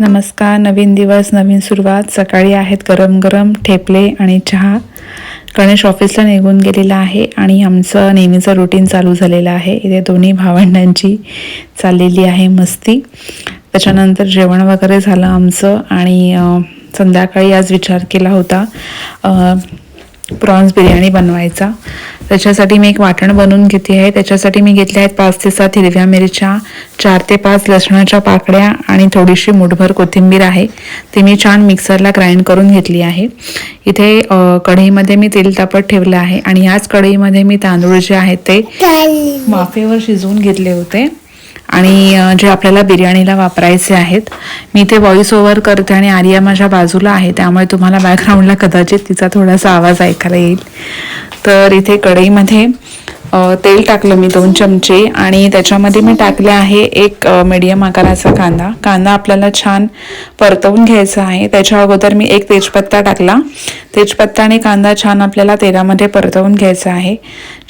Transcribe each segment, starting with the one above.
नमस्कार नवीन दिवस नवीन सुरुवात. सकाळी आहेत गरम गरम ठेपले आणि चहा. गणेश ऑफिसला निघून गेलेला आहे आणि आमचं नेहमीचं रुटीन चालू झालेलं आहे. इथे दोन्ही भावंडांची चाललेली आहे मस्ती. त्याच्यानंतर जेवण वगैरे झालं आमचं आणि संध्याकाळी आज विचार केला होता प्रॉन्स बिर्याणी बनवायचा. त्याच्यासाठी मी एक वाटण बनवून घेते आहे. त्याच्यासाठी मी घेतले आहेत पाच ते सात हिरव्या मिरच्या चार ते पाच लसणाच्या पाकड्या आणि थोडीशी मुठभर कोथिंबीर आहे. ते मी छान मिक्सरला ग्राइंड करून घेतली आहे. इथे कढईमध्ये मी तेल तापत ठेवलं आहे आणि याच कढईमध्ये मी तांदूळ जे आहेत ते वाफेवर शिजवून घेतले होते. आणि जे आपल्याला बिर्याणीला वापरायचे आहेत मी ते व्हॉइस ओव्हर करते आणि आर्या माझ्या बाजूला आहे. त्यामुळे तुम्हाला बॅकग्राऊंडला कदाचित तिचा थोडासा आवाज ऐकायला येईल. तर इथे कढईमध्ये तेल टाकलं मी दोन चमचे आणि त्याच्यामध्ये मी टाकले आहे एक मीडियम आकाराचा कांदा. कांदा आपल्याला छान परतवून घ्यायचा आहे. त्याच्या अगोदर मी एक तेजपत्ता टाकला. तेजपत्ता आणि कांदा छान आपल्याला तेलामध्ये परतवून घ्यायचा आहे.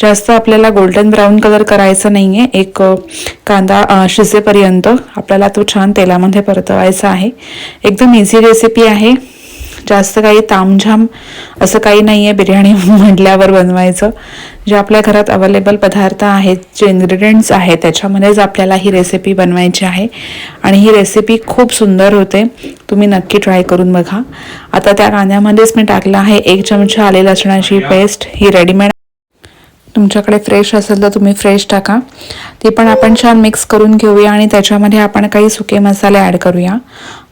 जास्त आपल्याला गोल्डन ब्राऊन कलर करायचा नाही आहे एक कांदा शिजेपर्यंत आपल्याला तो छान तेलामध्ये परतवायचा आहे. एकदम इझी रेसिपी आहे. जास्त काही तामझाम असं काही नाही आहे बिर्याणी म्हटल्यावर बनवायचं. जे आपल्या घरात अवेलेबल पदार्थ आहेत जे इन्ग्रेडियंट्स आहेत त्याच्यामध्येच आपल्याला ही रेसिपी बनवायची आहे. आणि ही रेसिपी खूप सुंदर होते. तुम्ही नक्की ट्राय करून बघा. आता त्या कांद्यामध्येच मी टाकलं आहे. एक चमचा आले लसणाची पेस्ट ही रेडीमेड तुमच्याकडे फ्रेश असेल तर तुम्ही फ्रेश टाका. ती पण आपण छान मिक्स करून घेऊया आणि त्याच्यामध्ये आपण काही सुके मसाले ॲड करूया.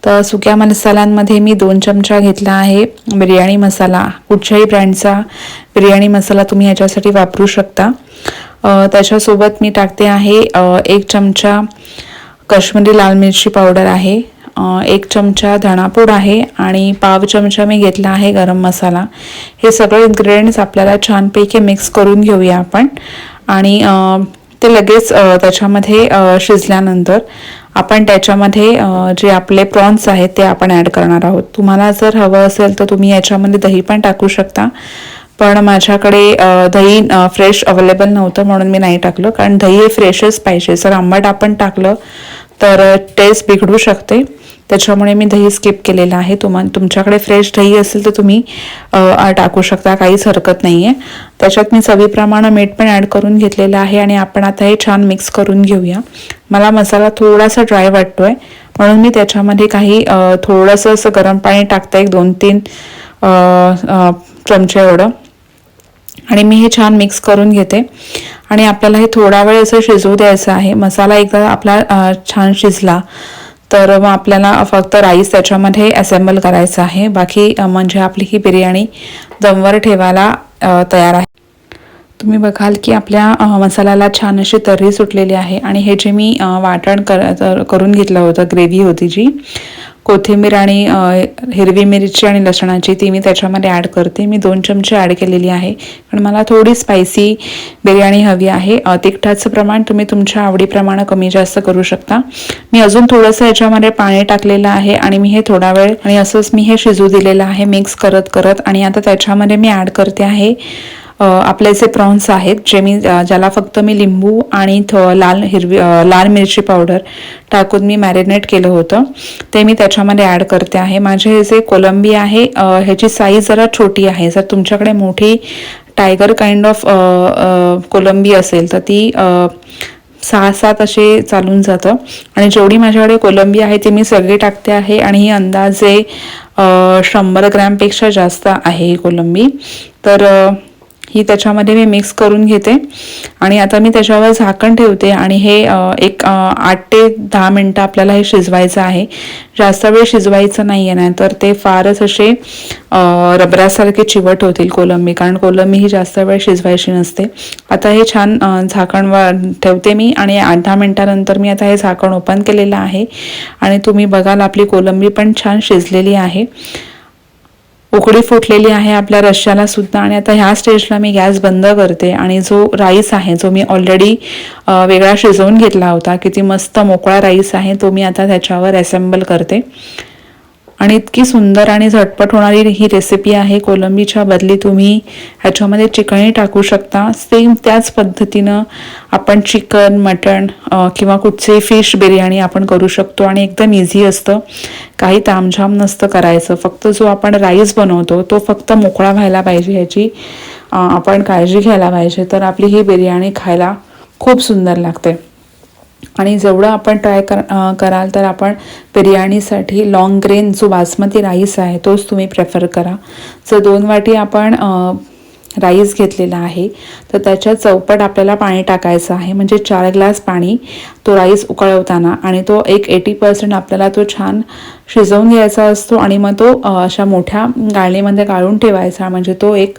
तर सुक्या मसाल्यांमध्ये मी दोन चमचा घेतला आहे बिर्याणी मसाला. कुठच्याही ब्रँडचा बिर्याणी मसाला तुम्ही ह्याच्यासाठी वापरू शकता. त्याच्यासोबत मी टाकते आहे एक चमचा काश्मीरी लाल मिरची पावडर आहे एक चमचा धणापूड आहे आणि पाव चमचा मी घेतला आहे गरम मसाला. हे सगळे इन्ग्रेडियंट्स आपल्याला छानपैकी मिक्स करून घेऊया आपण. आणि ते लगेच त्याच्यामध्ये शिजल्यानंतर आपण त्याच्यामध्ये जे आपले प्रॉन्स आहेत ते आपण ॲड करणार आहोत. तुम्हाला जर हवं असेल तर तुम्ही याच्यामध्ये दही पण टाकू शकता. पण माझ्याकडे दही फ्रेश अवेलेबल नव्हतं म्हणून मी नाही टाकलं. कारण दही हे फ्रेशच पाहिजे. जर आंबट आपण टाकलं तर टेस्ट बिघडू शकते. त्याच्यामुळे मी दही स्किप केलेलं आहे. तुम्हा तुमच्याकडे फ्रेश दही असेल तर तुम्ही टाकू शकता. काहीच हरकत नाही आहे त्याच्यात मी चवीप्रमाणे मीठ पण ॲड करून घेतलेलं आहे आणि आपण आता हे छान मिक्स करून घेऊया. मला मसाला थोडासा ड्राय वाटतोय. म्हणून मी त्याच्यामध्ये काही थोडंसं असं गरम पाणी टाकतं. एक दोन तीन चमचे एवढं. आणि मी हे छान मिक्स करून घेते. आणि आपल्याला हे थोडा वेळ असं शिजवू द्यायचं आहे. मसाला एकदा आपला छान शिजला. तर मग आपल्याला फक्त राईस त्याच्यामध्ये असेंबल करायचं आहे. बाकी म्हणजे आपली ही बिर्याणी दमवर ठेवायला तयार आहे. तुम्ही बघाल की आपल्या मसाल्याला छान अशी तर्री सुटलेली आहे. आणि हे जे मी वाटण कर तर- करून घेतलं होतं ग्रेव्ही होती जी कोथिंबीर आणि हिरवी मिरची आणि लसणाची ती मी त्याच्यामध्ये ॲड करते. मी दोन चमचे ॲड केलेली आहे. पण मला थोडी स्पायसी बिर्याणी हवी आहे. तिखटाचं प्रमाण तुम्ही तुमच्या आवडीप्रमाणे कमी जास्त करू शकता. मी अजून थोडंसं याच्यामध्ये पाणी टाकलेलं आहे आणि मी हे थोडा वेळ आणि असंच मी हे शिजू दिलेलं आहे मिक्स करत करत. आणि आता त्याच्यामध्ये मी ॲड करते आहे आपले जे प्रॉन्स आहेत जे मी ज्याला फक्त मी लिंबू आणि थ लाल हिरवी लाल मिरची पावडर टाकून मी मॅरिनेट केलं होतं. ते मी त्याच्यामध्ये ॲड करते आहे. माझे हे जे कोलंबी आहे ह्याची साईज जरा छोटी आहे. जर तुमच्याकडे मोठी टायगर काइंड ऑफ कोलंबी असेल तर ती सहा सात असे चालून जातं. आणि जेवढी माझ्याकडे कोलंबी आहे ती मी सगळी टाकते आहे. आणि ही अंदाजे शंभर ग्रॅमपेक्षा जास्त आहे ही कोलंबी. तर ही त्याच्यामध्ये मी मिक्स करून घेते. आणि आता मी त्याच्यावर झाकण ठेवते आणि हे एक आठ ते दहा मिनटं आपल्याला हे शिजवायचं आहे. जास्त वेळ शिजवायचं नाही आहे ना तर ते फारच असे रबरासारखे चिवट होतील कोलंबी कारण कोलंबी ही जास्त वेळ शिजवायची नसते. आता हे छान झाकण ठेवते मी आणि आठ दहा मिनटानंतर मी आता हे झाकण ओपन केलेलं आहे. आणि तुम्ही बघाल आपली कोलंबी पण छान शिजलेली आहे. उकडी फुटलेली आहे आपल्या रश्श्याला सुद्धा. आणि आता ह्या स्टेजला मी गॅस बंद करते आणि जो राईस आहे जो मी ऑलरेडी वेगळा शिजवून घेतला होता किती मस्त मोकळा राईस आहे तो मी आता त्याच्यावर असेंबल करते. आणि इतकी सुंदर आणि झटपट होणारी ही रेसिपी आहे. कोलंबीच्या बदली तुम्ही ह्याच्यामध्ये चिकनही टाकू शकता. सेम त्याच पद्धतीनं आपण चिकन मटण किंवा कुठचे फिश बिर्याणी आपण करू शकतो आणि एकदम इझी असतं. काही तामझाम नसतं करायचं. फक्त जो आपण राईस बनवतो तो फक्त मोकळा व्हायला पाहिजे ह्याची आपण काळजी घ्यायला पाहिजे. तर आपली ही बिर्याणी खायला खूप सुंदर लागते. आणि जेवढं आपण ट्राय कर कराल तर आपण बिर्याणीसाठी लॉंग ग्रेन जो बासमती राईस आहे तोच तुम्ही प्रेफर करा. जर दोन वाटी आपण राईस घेतलेला आहे तर त्याच्या चौपट आपल्याला पाणी टाकायचं आहे. म्हणजे चार ग्लास पाणी तो राईस उकळवताना आणि तो एक एटी पर्सेंट आपल्याला तो छान शिजवून घ्यायचा असतो आणि मग तो अशा मोठ्या गाळणीमध्ये गाळून ठेवायचा. म्हणजे तो एक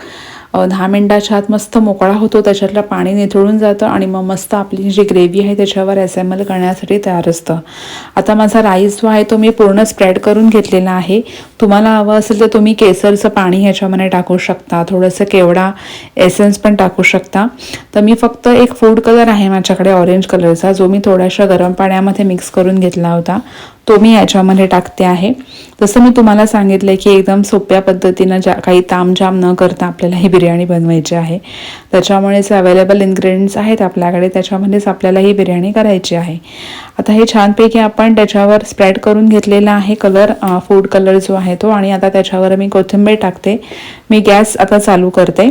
दहा मिनटाच्या आत मस्त मोकळा होतो त्याच्यातलं पाणी निथळून जातं आणि मग मस्त आपली जी ग्रेव्ही आहे त्याच्यावर असेंबल करण्यासाठी तयार असतं. आता माझा राईस जो आहे तो मी पूर्ण स्प्रेड करून घेतलेला आहे. तुम्हाला हवं असेल तर तुम्ही केसरचं पाणी ह्याच्यामध्ये टाकू शकता थोडंसं केवडा एसेन्स पण टाकू शकता. तर मी फक्त एक फूड कलर आहे माझ्याकडे ऑरेंज कलरचा जो मी थोड्याशा गरम पाण्यामध्ये मिक्स करून घेतला होता. तो मी याच्यामध्ये टाकते आहे. जसं मी तुम्हाला सांगितलं की एकदम सोप्या पद्धतीनं ज्या काही तामझाम न करता आपल्याला ही बिर्याणी बनवायची आहे. त्याच्यामुळेच अवेलेबल इन्ग्रेडियंट्स आहेत आपल्याकडे त्याच्यामध्येच आपल्याला ही बिर्याणी करायची आहे. आता हे छानपैकी आपण त्याच्यावर स्प्रेड करून घेतलेला आहे कलर फूड कलर जो आहे तो. आणि आता त्याच्यावर मी कोथिंबीर टाकते. मी गॅस आता चालू करते.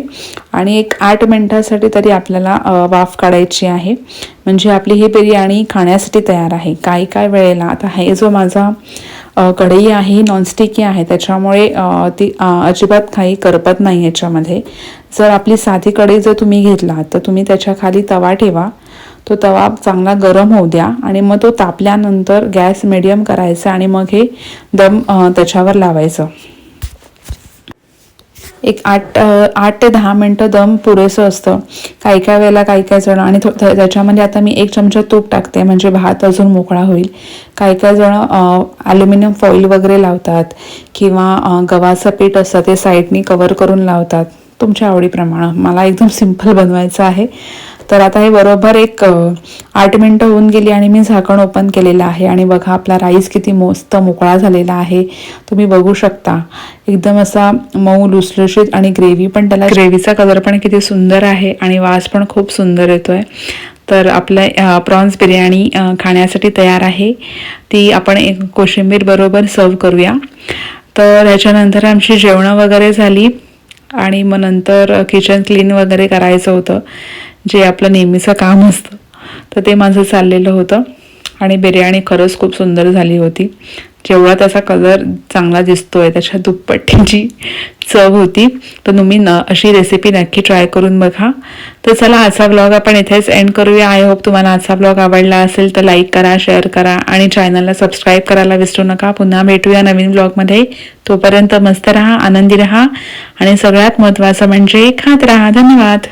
आणि एक आठ मिनटासाठी तरी आपल्याला वाफ काढायची आहे. म्हणजे आपली ही बिर्याणी खाण्यासाठी तयार आहे. काही काय वेळेला आता हे जो माझा कढई आहे ही नॉनस्टिकी आहे त्याच्यामुळे ती अजिबात काही करपत नाही याच्यामध्ये. जर आपली साधी कढई जर तुम्ही घेतला तर तुम्ही त्याच्याखाली तवा ठेवा. तो तवा चांगला गरम होऊ द्या आणि मग तो तापल्यानंतर गॅस मिडियम करायचा आणि मग हे दम त्याच्यावर लावायचं. एक आठ आठ ते दहा मिनटं दम पुरेसं असतं. काही काही वेळेला काही काही जण आणि त्याच्यामध्ये आता मी एक चमचा तूप टाकते म्हणजे भात अजून मोकळा होईल. काही काही जण ॲल्युमिनियम फॉईल वगैरे लावतात किंवा गव्हाचं पीठ असतं ते साईडनी कवर करून लावतात. तुमच्या आवडीप्रमाणे. मला एकदम सिंपल बनवायचं आहे. तर आता हे बरोबर एक आठ मिनटं होऊन गेली आणि मी झाकण ओपन केलेलं आहे. आणि बघा आपला राईस किती मस्त मोकळा झालेला आहे. तुम्ही बघू शकता. एकदम असा मऊ लुसलुशीत आणि ग्रेव्ही पण त्याला ग्रेव्हीचा कलर पण किती सुंदर आहे आणि वास पण खूप सुंदर येतो आहे तर आपलं प्रॉन्स बिर्याणी खाण्यासाठी तयार आहे. ती आपण एक कोशिंबीर बरोबर सर्व करूया. तर ह्याच्यानंतर आमची जेवणं वगैरे झाली. आणि मग नंतर किचन क्लीन वगैरे करायचं होतं जे आपलं नेहमीचं काम असतं. तर ते माझं चाललेलं होतं आणि बिर्याणी खरंच खूप सुंदर झाली होती. जेवढा त्याचा कलर चांगला दिसतोय त्याच्या दुप्पटीची चव होती. तर तुम्ही न अशी रेसिपी नक्की ट्राय करून बघा. तर चला आजचा ब्लॉग आपण इथेच एंड करूया. आय होप तुम्हाला आजचा ब्लॉग आवडला असेल तर लाईक करा शेअर करा आणि चॅनलला सबस्क्राईब करायला विसरू नका. पुन्हा भेटूया नवीन ब्लॉगमध्ये तोपर्यंत मस्त राहा आनंदी राहा. आणि सगळ्यात महत्त्वाचं म्हणजे खात राहा. धन्यवाद.